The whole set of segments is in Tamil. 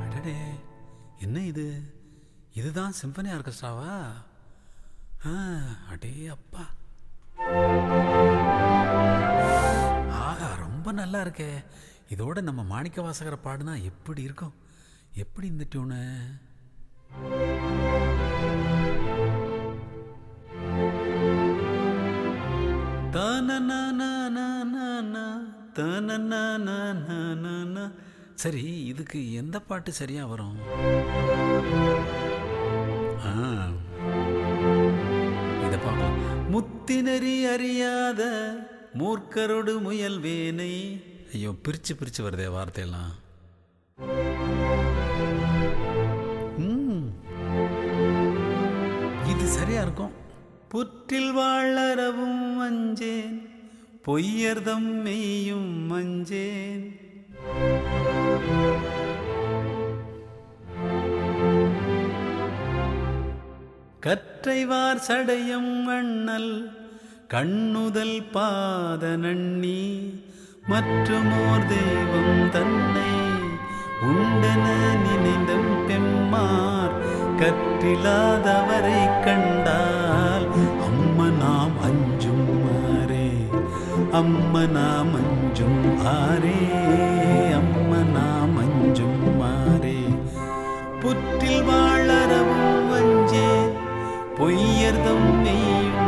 அடடே என்ன இது? இதுதான் சிம்பனி ஆர்கெஸ்ட்ராவா? ஆ, அடே அப்பா. நல்லா இருக்கே இதோட நம்ம மாணிக்க வாசகரை பாடுனா எப்படி இருக்கும்? எப்படி இந்த டியூனு சரி இதுக்கு எந்த பாட்டு சரியா வரும்? இதை இத பார்க்கலாம். முத்தினரி அறியாத மூர்க்கரோடு முயல் வேனை ஐயோ பிரிச்சு பிரிச்சு வருதே வார்த்தையெல்லாம். இது சரியா இருக்கும். புற்றில் வாழறவும் மஞ்சேன் பொய்யர்தம் மெய்யும் மஞ்சேன் கற்றைவார் சடையம் அண்ணல். கண்ணுதல் பாத நண்ணி மற்றுமோர் தெய்வம் தன்னை உண்டென நினைந்தம் பெம்மார் கற்றில்லாதவரை கண்டால் அம்ம நாம் அஞ்சும் ஆரே அம்ம நாம் அஞ்சும் ஆரே அம்ம நாம் அஞ்சும் ஆரே புற்றில் வாழறவும் வஞ்சேன் பொய்யர்தம் நெய்யும்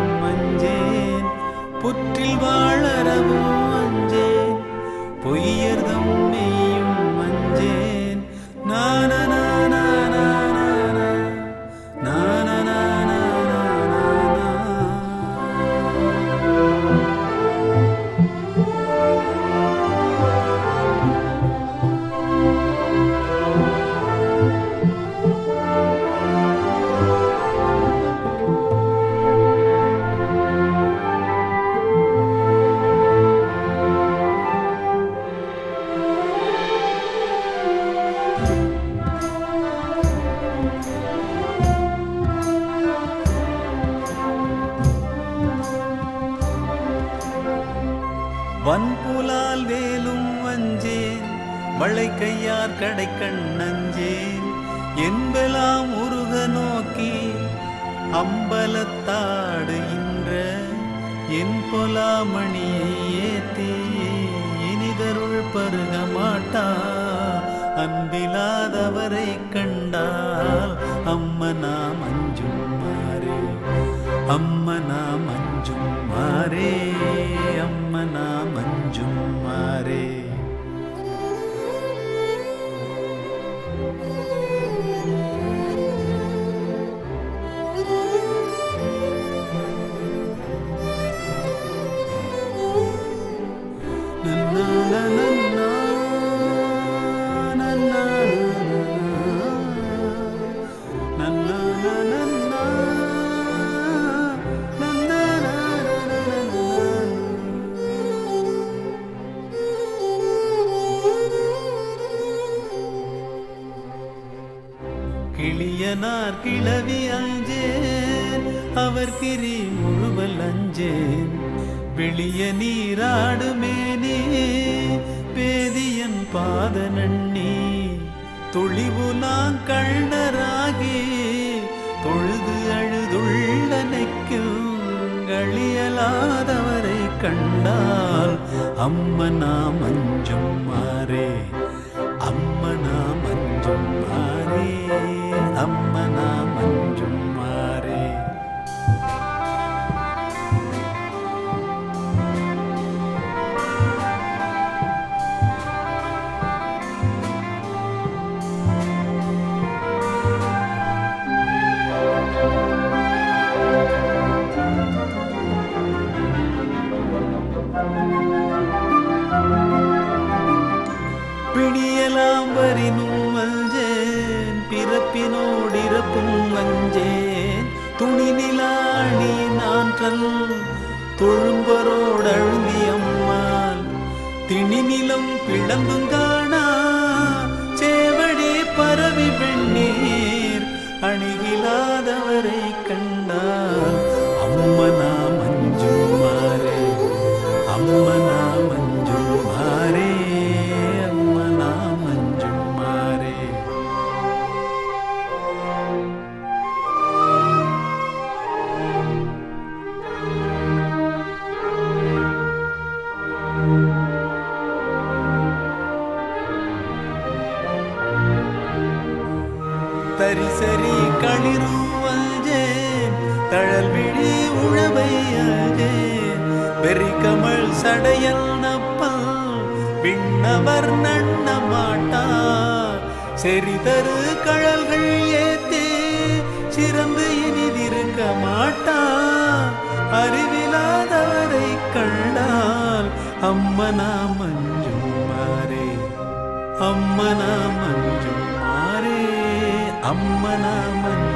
புற்றில் வாழறவும் அஞ்சே. பொய்யர்தம் மெய்யும் வன்புலால் வேலும் வஞ்சேன் வளை கையார் கடை கண்ணஞ்சேன் என்பெல்லாம் உருக நோக்கி அம்பலத்தாடு இன்ற என் பொலாமணியை ஏத்தி இனிதருள் பருக மாட்டா அன்பிலாதவரை கண்டால் அம்மனா மஞ்சும் மாறே அம்மனா மஞ்சும் மாறே. கிளியனார் கிளவி அஞ்சேன் அவர் கிரி முழுவல் அஞ்சேன். வெளிய நீராடுமேனே பேதியன் பாத நண்ணி தொழிவு நான் கண்ணராகி தொழுது அழுதுள்ளனைக்கும் களியலாதவரை கண்டால் அம்மனா மஞ்சம் மாறே அம்மனா மஞ்சம் மாறே அம்மனா மஞ்சம் துணி நிலாணி நான்றல் தொழும்பரோடழுந்தி அம்மாள் திணிநிலம் பிளந்தும் காணா சேவடி பரவி வெண்ணீர் அணுகிலாதவரை கண் அழகேன் சடையல் நப்பல் விண்ணவர் நண்ண மாட்டார். செறிதரு கழல்கள் ஏத்தே சிறந்து இனிதிருக்க மாட்டார். அறிவிலாதவரை கண்டால் அம்மனா மஞ்சும் மாறே அம்மனா மஞ்சும் மாறே அம்மனா மஞ்சு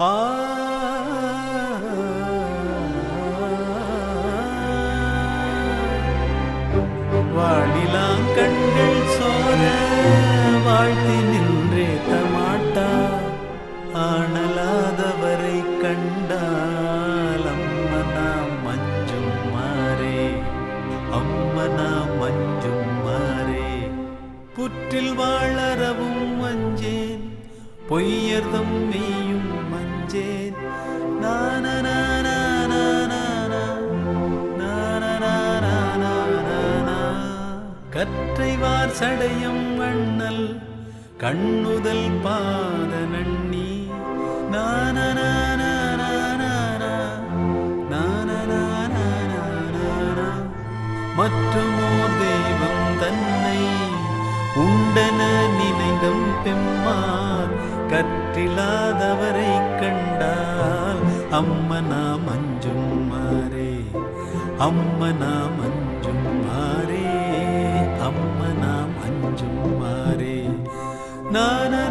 ஆ வாணிலாம் கண்கள் சோர வாழ்த்தி நின்றே தமாட்டா ஆனலாதவரை கண்டால் கற்றைவார் சடையம் அண்ணல் கண்ணுதல் பாத நன்னி மற்றுமோர் தெய்வம் தன்னை உண்டன நினைந்தம் பெம்மார் கற்றில்லாதவரை கண்டால் அம்மனா மஞ்சும் மாறே அம்மனா மஞ்சும் மாறே அம்மனா மஞ்சும் மாறே நான